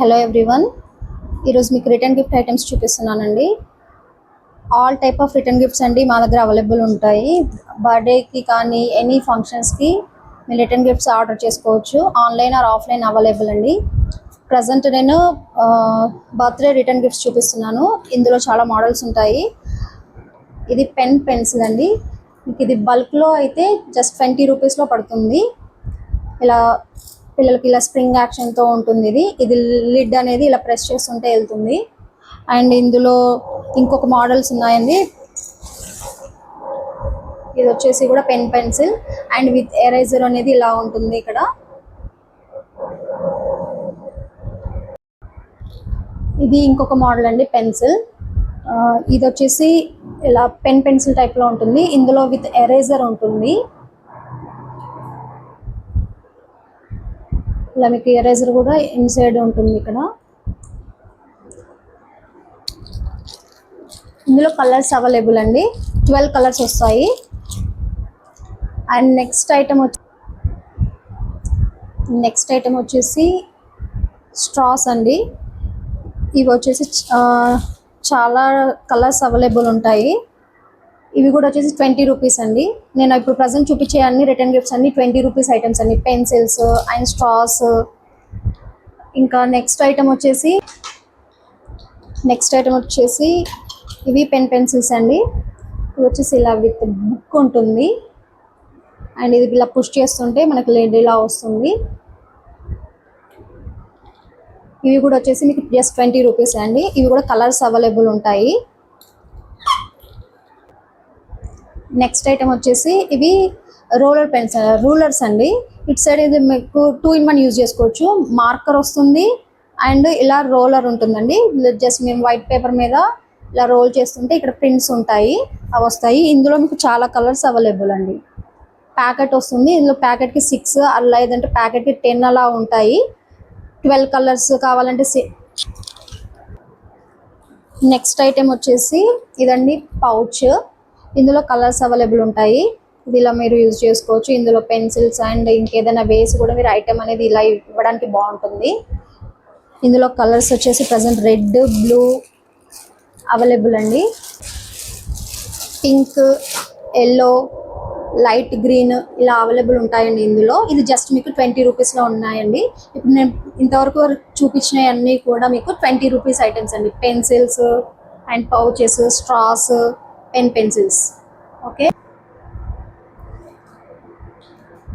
Hello everyone ఈరోజు మీకు return gift items చూపిస్తున్నానండి. All type of return gifts అండి మా దగ్గర అవైలబుల్ ఉంటాయి. బర్త్డేకి కానీ ఎనీ ఫంక్షన్స్కి మీరు రిటర్న్ గిఫ్ట్స్ ఆర్డర్ చేసుకోవచ్చు. ఆన్లైన్ ఆర్ ఆఫ్లైన్ అవైలబుల్ అండి. ప్రజెంట్ నేను బర్త్డే రిటర్న్ గిఫ్ట్స్ చూపిస్తున్నాను. ఇందులో చాలా మోడల్స్ ఉంటాయి. ఇది పెన్ పెన్సిల్ అండి. మీకు ఇది బల్క్లో అయితే జస్ట్ ట్వంటీ రూపీస్లో పడుతుంది. ఇలా పిల్లలకి ఇలా స్ప్రింగ్ యాక్షన్తో ఉంటుంది ఇది. ఇది లిడ్ అనేది ఇలా ప్రెస్ చేస్తుంటే వెళ్తుంది. అండ్ ఇందులో ఇంకొక మోడల్స్ ఉన్నాయండి. ఇది వచ్చేసి కూడా pen pencil and with eraser అనేది ఇలా ఉంటుంది ఇక్కడ. ఇది ఇంకొక మోడల్ అండి పెన్సిల్. ఇది వచ్చేసి ఇలా పెన్ పెన్సిల్ టైప్లో ఉంటుంది. ఇందులో విత్ ఎరేజర్ ఉంటుంది. ఇలా మీకు ఎరేజర్ కూడా ఇన్సైడ్ ఉంటుంది ఇక్కడ. ఇందులో కలర్స్ అవైలబుల్ అండి. ట్వెల్వ్ కలర్స్ వస్తాయి. అండ్ నెక్స్ట్ ఐటమ్ వచ్చి నెక్స్ట్ ఐటమ్ వచ్చేసి స్ట్రాస్ అండి. ఇవి వచ్చేసి చాలా కలర్స్ అవైలబుల్ ఉంటాయి. ఇవి కూడా వచ్చేసి ట్వంటీ రూపీస్ అండి. నేను ఇప్పుడు ప్రజెంట్ చూపించే అన్ని రిటర్న్ గిఫ్ట్స్ అన్ని ట్వంటీ రూపీస్ ఐటమ్స్ అండి. Pencils and straws. ఇంకా నెక్స్ట్ ఐటమ్ వచ్చేసి నెక్స్ట్ ఐటమ్ వచ్చేసి ఇవి పెన్ పెన్సిల్స్ అండి. ఇది వచ్చేసి ఇలా విత్ బుక్ ఉంటుంది. అండ్ ఇది ఇలా పుష్ చేస్తుంటే మనకి లెడ్ ఇలా వస్తుంది. ఇవి కూడా వచ్చేసి మీకు జస్ట్ ట్వంటీ రూపీస్ అండి. ఇవి కూడా కలర్స్ అవైలబుల్ ఉంటాయి. నెక్స్ట్ ఐటమ్ వచ్చేసి ఇవి రోలర్ పెన్స్ రూలర్స్ అండి. ఇటు సైడ్ ఇది మీకు టూ ఇన్ వన్ యూజ్ చేసుకోవచ్చు. మార్కర్ వస్తుంది అండ్ ఇలా రోలర్ ఉంటుందండి. జస్ట్ మేము వైట్ పేపర్ మీద ఇలా రోల్ చేస్తుంటే ఇక్కడ ప్రింట్స్ ఉంటాయి అవి వస్తాయి. ఇందులో మీకు చాలా కలర్స్ అవైలబుల్ అండి. ప్యాకెట్ వస్తుంది. ఇందులో ప్యాకెట్కి సిక్స్ అలా లేదంటే ప్యాకెట్కి టెన్ అలా ఉంటాయి. ట్వెల్వ్ కలర్స్ కావాలంటే నెక్స్ట్ ఐటెం వచ్చేసి ఇదండి పౌచ్. ఇందులో కలర్స్ అవైలబుల్ ఉంటాయి. ఇది ఇలా మీరు యూజ్ చేసుకోవచ్చు. ఇందులో పెన్సిల్స్ అండ్ ఇంకేదైనా వేసి కూడా మీరు ఐటెం అనేది ఇలా ఇవ్వడానికి బాగుంటుంది. ఇందులో కలర్స్ వచ్చేసి ప్రజెంట్ రెడ్ బ్లూ అవైలబుల్ అండి. పింక్ ఎల్లో లైట్ గ్రీన్ ఇలా అవైలబుల్ ఉంటాయండి ఇందులో. ఇది జస్ట్ మీకు ట్వంటీ రూపీస్లో ఉన్నాయండి. ఇప్పుడు నేను ఇంతవరకు చూపించినవన్నీ కూడా మీకు ట్వంటీ రూపీస్ ఐటమ్స్ అండి. Pencils and pouches straws pen pencils. Okay?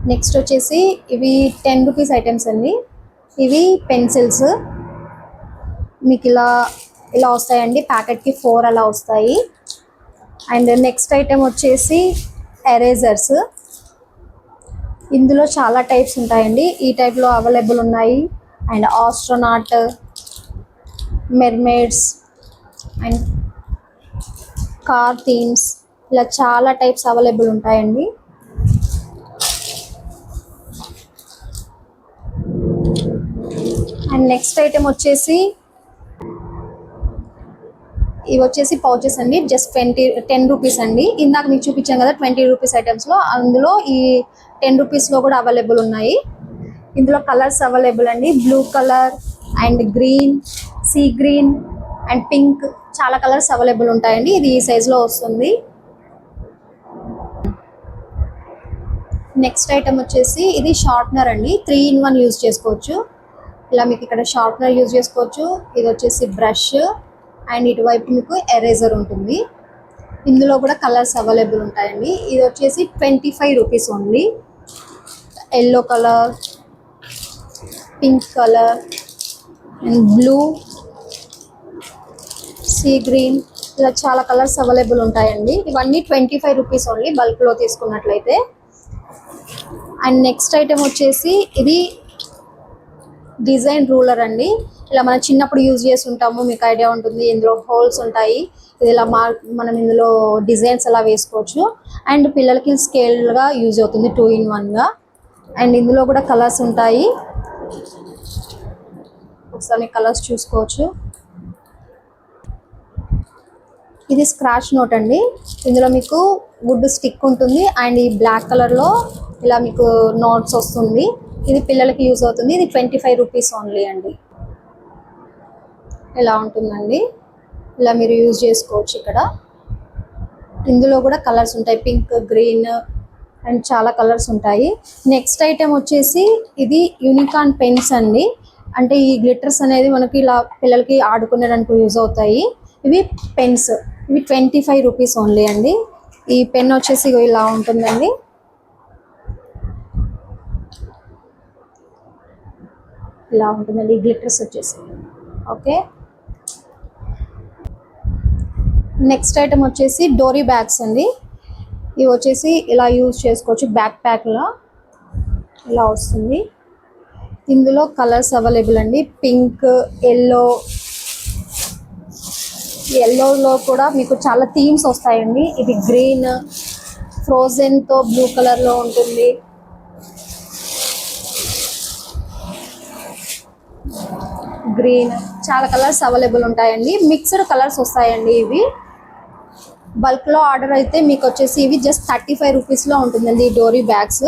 Next వచ్చేసి ఇవి టెన్ రూపీస్ ఐటమ్స్ అండి. ఇవి పెన్సిల్స్. మీకు ఇలా ఇలా వస్తాయండి. ప్యాకెట్కి ఫోర్ అలా వస్తాయి. అండ్ నెక్స్ట్ ఐటెం వచ్చేసి ఎరేజర్స్. ఇందులో చాలా టైప్స్ ఉంటాయండి. ఈ టైప్లో అవైలబుల్ ఉన్నాయి. And astronaut mermaids and car themes ఇలా చాలా టైప్స్ అవైలబుల్ ఉంటాయండి. అండ్ నెక్స్ట్ ఐటెం వచ్చేసి ఇవి వచ్చేసి పౌచెస్ అండి. జస్ట్ ట్వంటీ టెన్ రూపీస్ అండి. ఇందాక మీకు చూపించాం కదా ట్వంటీ రూపీస్ ఐటమ్స్లో అందులో ఈ టెన్ రూపీస్లో కూడా అవైలబుల్ ఉన్నాయి. ఇందులో కలర్స్ అవైలబుల్ అండి. Blue colour and green sea green and pink చాలా కలర్స్ అవైలబుల్ ఉంటాయండి. ఇది ఈ సైజులో వస్తుంది. నెక్స్ట్ ఐటమ్ వచ్చేసి ఇది షార్ప్నర్ అండి. త్రీ ఇన్ వన్ యూజ్ చేసుకోవచ్చు. ఇలా మీకు ఇక్కడ షార్ప్నర్ యూజ్ చేసుకోవచ్చు. ఇది వచ్చేసి బ్రష్ అండ్ ఇటువైపు మీకు ఎరేజర్ ఉంటుంది. ఇందులో కూడా కలర్స్ అవైలబుల్ ఉంటాయండి. ఇది వచ్చేసి twenty five rupees only yellow colour pink colour and blue sea green ఇలా చాలా కలర్స్ అవైలబుల్ ఉంటాయండి. ఇవన్నీ ట్వంటీ ఫైవ్ రూపీస్ ఓన్లీ బల్క్లో తీసుకున్నట్లయితే. అండ్ నెక్స్ట్ ఐటెం వచ్చేసి ఇది డిజైన్ రూలర్ అండి. ఇలా మనం చిన్నప్పుడు యూజ్ చేసి ఉంటాము మీకు ఐడియా ఉంటుంది ఇందులో హోల్స్ ఉంటాయి. ఇది ఇలా మార్క్ మనం ఇందులో డిజైన్స్ అలా వేసుకోవచ్చు. అండ్ పిల్లలకి స్కేల్గా యూజ్ అవుతుంది టూ ఇన్ వన్గా అండ్ ఇందులో కూడా కలర్స్ ఉంటాయి. ఒకసారి కలర్స్ చూసుకోవచ్చు. ఇది స్క్రాచ్ నోట్ అండి. ఇందులో మీకు గుడ్ స్టిక్ ఉంటుంది అండ్ ఈ బ్లాక్ కలర్లో ఇలా మీకు నోట్స్ వస్తుంది. ఇది పిల్లలకి యూజ్ అవుతుంది. ఇది ట్వంటీ ఫైవ్ రూపీస్ ఓన్లీ అండి. ఇలా ఉంటుందండి. ఇలా మీరు యూజ్ చేసుకోవచ్చు ఇక్కడ. ఇందులో కూడా కలర్స్ ఉంటాయి. పింక్ గ్రీన్ అండ్ చాలా కలర్స్ ఉంటాయి. నెక్స్ట్ ఐటెం వచ్చేసి ఇది యూనికాన్ పెన్స్ అండి. అంటే ఈ గ్లిటర్స్ అనేది మనకి ఇలా పిల్లలకి ఆడుకునేదానికి యూజ్ అవుతాయి. ఇవి పెన్స్ ఇవి ట్వంటీ ఫైవ్ రూపీస్ ఓన్లీ అండి. ఈ పెన్ వచ్చేసి ఇలా ఉంటుందండి. ఇలా ఉంటుందండి. గ్లిటర్స్ వచ్చేసి. ఓకే. నెక్స్ట్ ఐటమ్ వచ్చేసి డోరీ బ్యాగ్స్ అండి. ఇవి వచ్చేసి ఇలా యూజ్ చేసుకోవచ్చు బ్యాక్ ప్యాక్లో. ఇలా వస్తుంది. ఇందులో కలర్స్ అవైలబుల్ అండి. పింక్ ఎల్లో ఎల్లోలో కూడా మీకు చాలా థీమ్స్ వస్తాయండి. ఇది గ్రీన్ ఫ్రోజన్తో బ్లూ కలర్లో ఉంటుంది. గ్రీన్ చాలా కలర్స్ అవైలబుల్ ఉంటాయండి. మిక్స్డ్ కలర్స్ వస్తాయండి ఇవి. బల్క్లో ఆర్డర్ అయితే మీకు వచ్చేసి ఇవి జస్ట్ థర్టీ ఫైవ్ రూపీస్లో ఉంటుందండి ఈ డోరీ బ్యాగ్స్